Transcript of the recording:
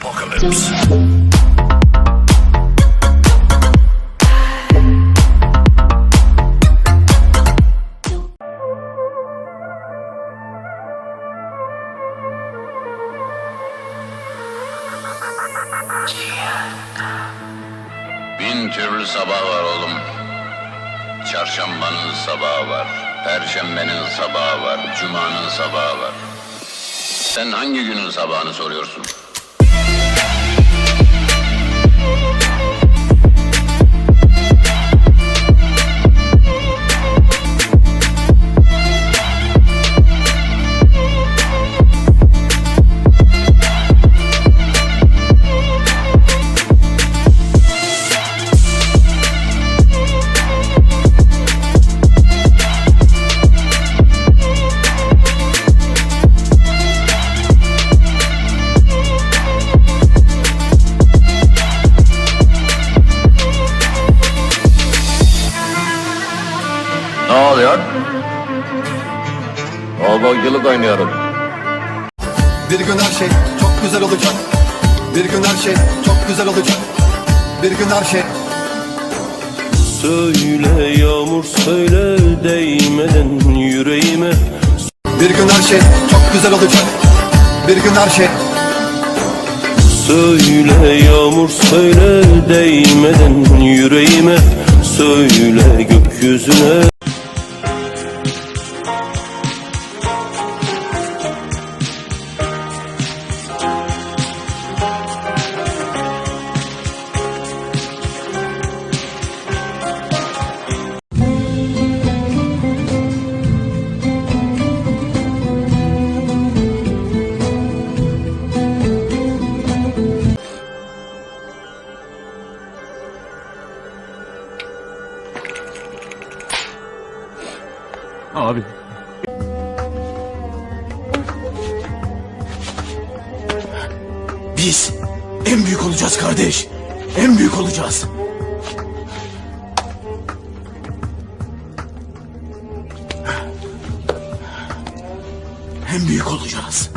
apocalypse. Bin türlü sabah var oğlum. Çarşambanın sabahı var. Perşembenin sabahı var. Cuma'nın sabahı var. Sen hangi günün sabahını soruyorsun? Ne oluyor? Kovboyculuk oynuyorum. Bir gün her şey çok güzel olacak. Bir gün her şey çok güzel olacak. Bir gün her şey Söyle yağmur söyle değmeden yüreğime Bir gün her şey çok güzel olacak. Bir gün her şey Söyle yağmur söyle değmeden yüreğime Söyle gökyüzüne Abi. Biz en büyük olacağız kardeş. En büyük olacağız. En büyük olacağız.